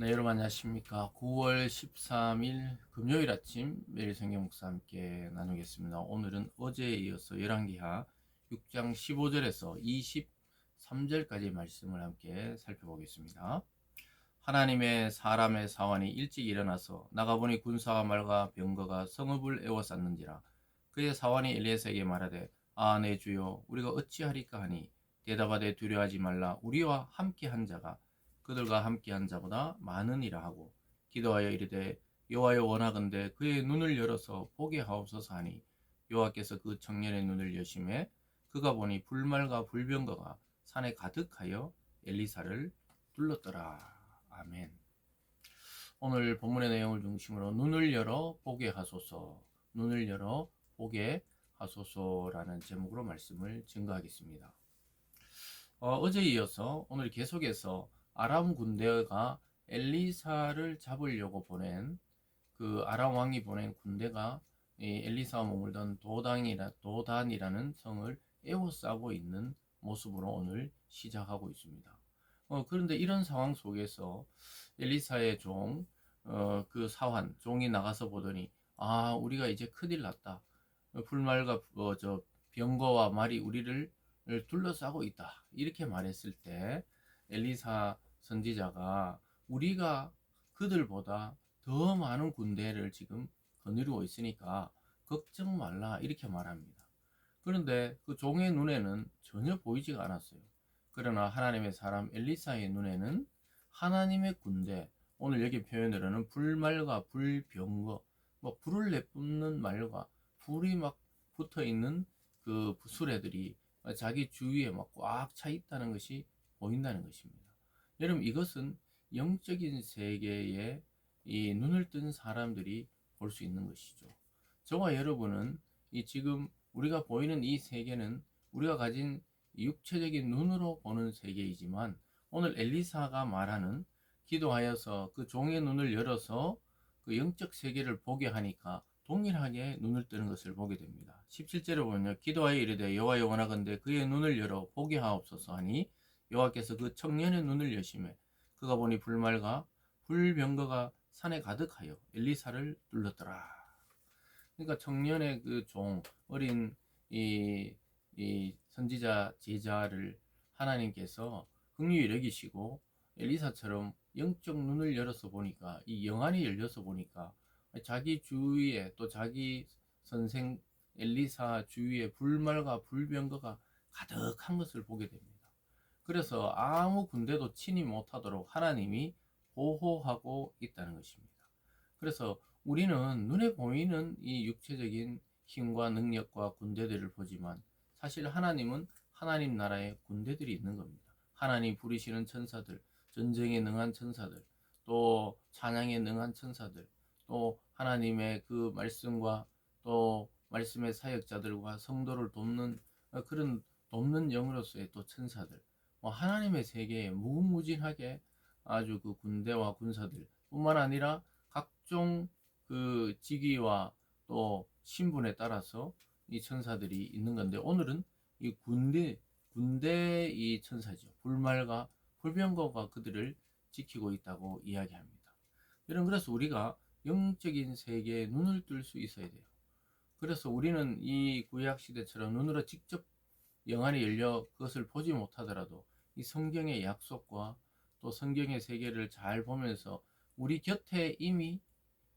네, 여러분 안녕하십니까. 9월 13일 금요일 아침 매일 성경 목사 함께 나누겠습니다. 오늘은 어제에 이어서 열왕기하 6장 15절에서 23절까지 말씀을 함께 살펴보겠습니다. 하나님의 사람의 사원이 일찍 일어나서 나가보니 군사와 말과 병거가 성읍을 에워쌌는지라 그의 사원이 엘리에스에게 말하되 아 내 주여 우리가 어찌하리까 하니 대답하되 두려워하지 말라 우리와 함께 한 자가 그들과 함께한 자보다 많으니라 하고 기도하여 이르되 여호와여 원하건대 그의 눈을 열어서 보게 하옵소서 하니 여호와께서 그 청년의 눈을 여심해 그가 보니 불말과 불병거가 산에 가득하여 엘리사를 둘렀더라. 아멘. 오늘 본문의 내용을 중심으로 눈을 열어 보게 하소서 눈을 열어 보게 하소서라는 제목으로 말씀을 증거하겠습니다. 어, 어제 이어서 오늘 계속해서 아람 군대가 엘리사를 잡으려고 보낸 그 아람 왕이 보낸 군대가 이 엘리사와 머물던 도당이라 도단이라는 성을 에워싸고 있는 모습으로 오늘 시작하고 있습니다. 어, 그런데 이런 상황 속에서 엘리사의 종, 어, 그 사환, 종이 나가서 보더니, 아, 우리가 이제 큰일 났다. 어, 불말과 어, 저 병거와 말이 우리를 둘러싸고 있다. 이렇게 말했을 때 엘리사 선지자가 우리가 그들보다 더 많은 군대를 지금 거느리고 있으니까 걱정 말라 이렇게 말합니다. 그런데 그 종의 눈에는 전혀 보이지가 않았어요. 그러나 하나님의 사람 엘리사의 눈에는 하나님의 군대, 오늘 여기 표현으로는 불말과 불병거, 뭐 불을 내뿜는 말과 불이 막 붙어 있는 그 수레들이 자기 주위에 막 꽉 차 있다는 것이 보인다는 것입니다. 여러분 이것은 영적인 세계에 이 눈을 뜬 사람들이 볼 수 있는 것이죠. 저와 여러분은 이 지금 우리가 보이는 이 세계는 우리가 가진 육체적인 눈으로 보는 세계이지만 오늘 엘리사가 말하는 기도하여서 그 종의 눈을 열어서 그 영적 세계를 보게 하니까 동일하게 눈을 뜨는 것을 보게 됩니다. 17절에 보면요. 기도하여 이르되 여호와여 원하건대 그의 눈을 열어 보게 하옵소서 하니 여호와께서 그 청년의 눈을 여심해 그가 보니 불말과 불병거가 산에 가득하여 엘리사를 둘렀더라. 그러니까 청년의 그 종 어린 이, 이 선지자 제자를 하나님께서 긍휼히 여기시고 엘리사처럼 영적 눈을 열어서 보니까 이 영안이 열려서 보니까 자기 주위에 또 자기 선생 엘리사 주위에 불말과 불병거가 가득한 것을 보게 됩니다. 그래서 아무 군대도 침입 못하도록 하나님이 보호하고 있다는 것입니다. 그래서 우리는 눈에 보이는 이 육체적인 힘과 능력과 군대들을 보지만 사실 하나님은 하나님 나라의 군대들이 있는 겁니다. 하나님 부리시는 천사들, 전쟁에 능한 천사들, 또 찬양에 능한 천사들, 또 하나님의 그 말씀과 또 말씀의 사역자들과 성도를 돕는 그런 돕는 영으로서의 또 천사들, 뭐 하나님의 세계에 무궁무진하게 아주 그 군대와 군사들 뿐만 아니라 각종 그 직위와 또 신분에 따라서 이 천사들이 있는 건데 오늘은 이 군대 군대 이 천사죠 불말과 불병거가 그들을 지키고 있다고 이야기합니다. 여러분 그래서 우리가 영적인 세계에 눈을 뜰 수 있어야 돼요. 그래서 우리는 이 구약 시대처럼 눈으로 직접 영안이 열려 그것을 보지 못하더라도 이 성경의 약속과 또 성경의 세계를 잘 보면서 우리 곁에 이미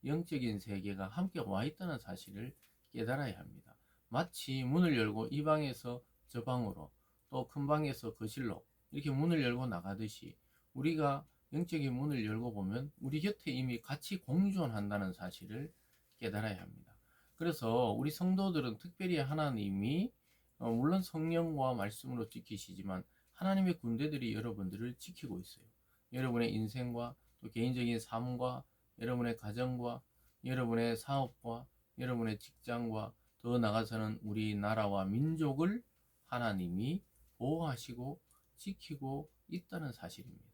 영적인 세계가 함께 와 있다는 사실을 깨달아야 합니다. 마치 문을 열고 이 방에서 저 방으로 또 큰 방에서 거실로 이렇게 문을 열고 나가듯이 우리가 영적인 문을 열고 보면 우리 곁에 이미 같이 공존한다는 사실을 깨달아야 합니다. 그래서 우리 성도들은 특별히 하나님이 어, 물론 성령과 말씀으로 지키시지만 하나님의 군대들이 여러분들을 지키고 있어요. 여러분의 인생과 또 개인적인 삶과 여러분의 가정과 여러분의 사업과 여러분의 직장과 더 나가서는 우리나라와 민족을 하나님이 보호하시고 지키고 있다는 사실입니다.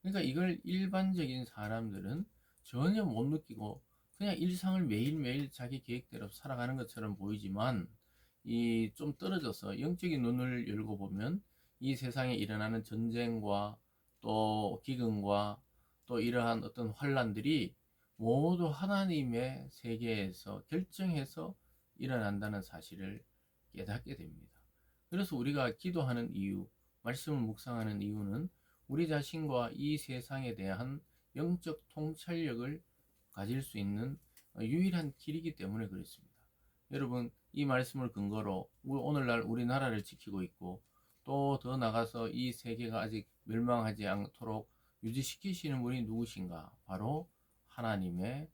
그러니까 이걸 일반적인 사람들은 전혀 못 느끼고 그냥 일상을 매일매일 자기 계획대로 살아가는 것처럼 보이지만 이 좀 떨어져서 영적인 눈을 열고 보면 이 세상에 일어나는 전쟁과 또 기근과 또 이러한 어떤 환란들이 모두 하나님의 세계에서 결정해서 일어난다는 사실을 깨닫게 됩니다. 그래서 우리가 기도하는 이유, 말씀을 묵상하는 이유는 우리 자신과 이 세상에 대한 영적 통찰력을 가질 수 있는 유일한 길이기 때문에 그렇습니다. 여러분, 이 말씀을 근거로 오늘날 우리나라를 지키고 있고 또 더 나가서 이 세계가 아직 멸망하지 않도록 유지시키시는 분이 누구신가? 바로 하나님의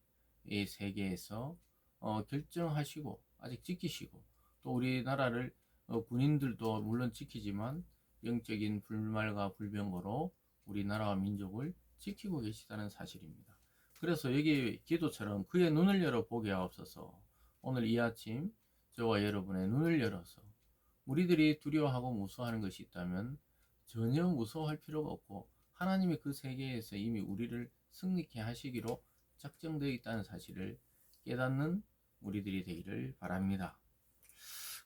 이 세계에서 어, 결정하시고 아직 지키시고 또 우리나라를 어, 군인들도 물론 지키지만 영적인 불말과 불병거로 우리나라와 민족을 지키고 계시다는 사실입니다. 그래서 여기 기도처럼 그의 눈을 열어 보게 하옵소서. 오늘 이 아침 저와 여러분의 눈을 열어서 우리들이 두려워하고 무서워하는 것이 있다면 전혀 무서워할 필요가 없고 하나님이 그 세계에서 이미 우리를 승리케 하시기로 작정되어 있다는 사실을 깨닫는 우리들이 되기를 바랍니다.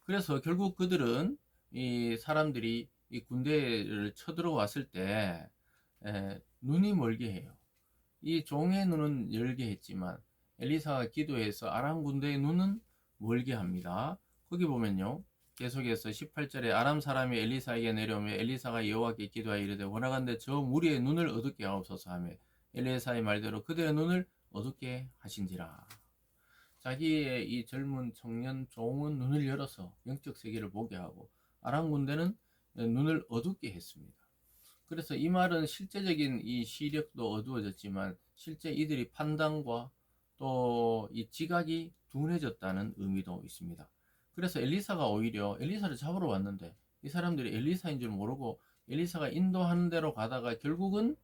그래서 결국 그들은 이 사람들이 이 군대를 쳐들어왔을 때 에, 눈이 멀게 해요. 이 종의 눈은 열게 했지만 엘리사가 기도해서 아람 군대의 눈은 멀게 합니다. 거기 보면요. 계속해서 18절에 아람 사람이 엘리사에게 내려오며 엘리사가 여호와께 기도하여 이르되 원하건대 저 무리의 눈을 어둡게 하옵소서 하며 엘리사의 말대로 그들의 눈을 어둡게 하신지라. 자기의 이 젊은 청년 종은 눈을 열어서 영적 세계를 보게 하고 아람 군대는 눈을 어둡게 했습니다. 그래서 이 말은 실제적인 이 시력도 어두워졌지만 실제 이들이 판단과 또 이 지각이 둔해졌다는 의미도 있습니다. 그래서 엘리사가 오히려 엘리사를 잡으러 왔는데 이 사람들이 엘리사인 줄 모르고 엘리사가 인도하는 대로 가다가 결국은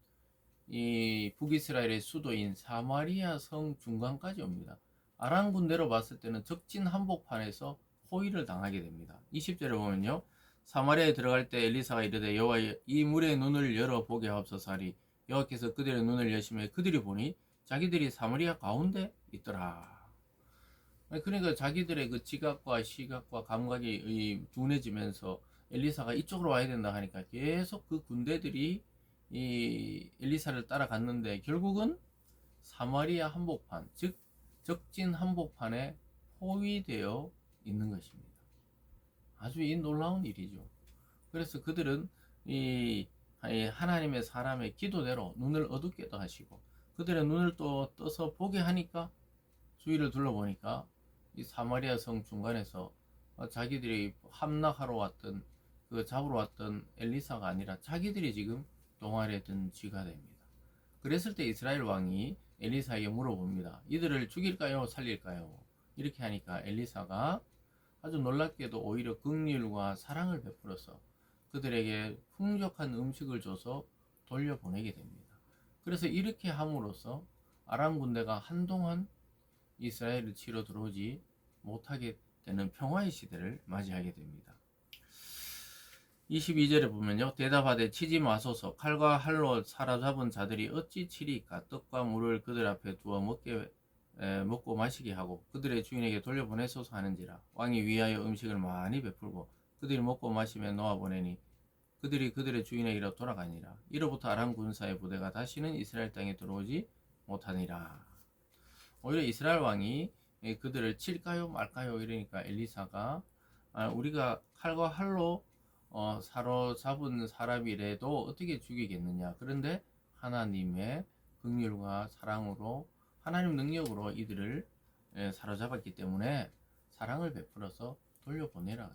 이 북이스라엘의 수도인 사마리아 성 중간까지 옵니다. 아람 군대로 봤을 때는 적진 한복판에서 포위를 당하게 됩니다. 20절에 보면요. 사마리아에 들어갈 때 엘리사가 이르되 여호와 이 물의 눈을 열어 보게 하옵소서 하리 여호와께서 그들의 눈을 여시며 그들이 보니 자기들이 사마리아 가운데 있더라. 그러니까 자기들의 그 지각과 시각과 감각이 둔해지면서 엘리사가 이쪽으로 와야 된다 하니까 계속 그 군대들이 이 엘리사를 따라갔는데 결국은 사마리아 한복판 즉 적진 한복판에 포위되어 있는 것입니다. 아주 이 놀라운 일이죠. 그래서 그들은 이 하나님의 사람의 기도대로 눈을 어둡게도 하시고 그들의 눈을 또 떠서 보게 하니까 주위를 둘러보니까 이 사마리아 성 중간에서 자기들이 함락하러 왔던 그 잡으러 왔던 엘리사가 아니라 자기들이 지금 동아리에 든 쥐가 됩니다. 그랬을 때 이스라엘 왕이 엘리사에게 물어봅니다. 이들을 죽일까요? 살릴까요? 이렇게 하니까 엘리사가 아주 놀랍게도 오히려 긍휼과 사랑을 베풀어서 그들에게 풍족한 음식을 줘서 돌려보내게 됩니다. 그래서 이렇게 함으로써 아람 군대가 한동안 이스라엘을 치러 들어오지 못하게 되는 평화의 시대를 맞이하게 됩니다. 22절에 보면요. 대답하되 치지 마소서 칼과 할로 사로잡은 자들이 어찌 치리까 떡과 물을 그들 앞에 두어 먹게 에, 먹고 마시게 하고 그들의 주인에게 돌려보내소서 하는지라 왕이 위하여 음식을 많이 베풀고 그들이 먹고 마시며 놓아 보내니 그들이 그들의 주인에게로 돌아가니라. 이로부터 아람 군사의 부대가 다시는 이스라엘 땅에 들어오지 못하니라. 오히려 이스라엘 왕이 그들을 칠까요 말까요? 이러니까 엘리사가 아, 우리가 칼과 할로 어, 사로잡은 사람이라도 어떻게 죽이겠느냐? 그런데 하나님의 긍휼과 사랑으로 하나님 능력으로 이들을 사로잡았기 때문에 사랑을 베풀어서 돌려보내라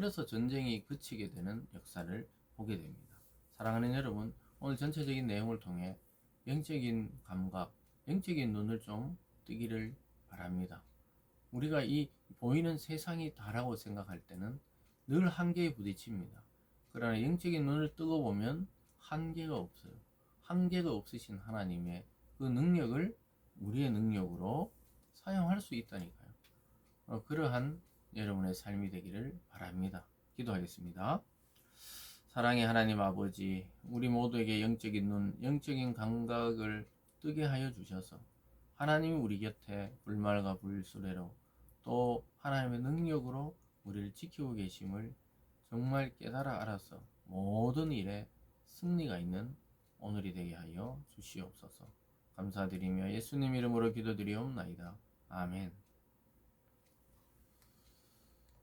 그래서 전쟁이 그치게 되는 역사를 보게 됩니다. 사랑하는 여러분, 오늘 전체적인 내용을 통해 영적인 감각, 영적인 눈을 좀 뜨기를 바랍니다. 우리가 이 보이는 세상이 다라고 생각할 때는 늘 한계에 부딪힙니다. 그러나 영적인 눈을 뜨고 보면 한계가 없어요. 한계가 없으신 하나님의 그 능력을 우리의 능력으로 사용할 수 있다니까요. 어, 그러한 여러분의 삶이 되기를 바랍니다. 기도하겠습니다. 사랑의 하나님 아버지, 우리 모두에게 영적인 눈, 영적인 감각을 뜨게 하여 주셔서 하나님이 우리 곁에 불말과 불수레로 또 하나님의 능력으로 우리를 지키고 계심을 정말 깨달아 알아서 모든 일에 승리가 있는 오늘이 되게 하여 주시옵소서. 감사드리며 예수님 이름으로 기도드리옵나이다. 아멘.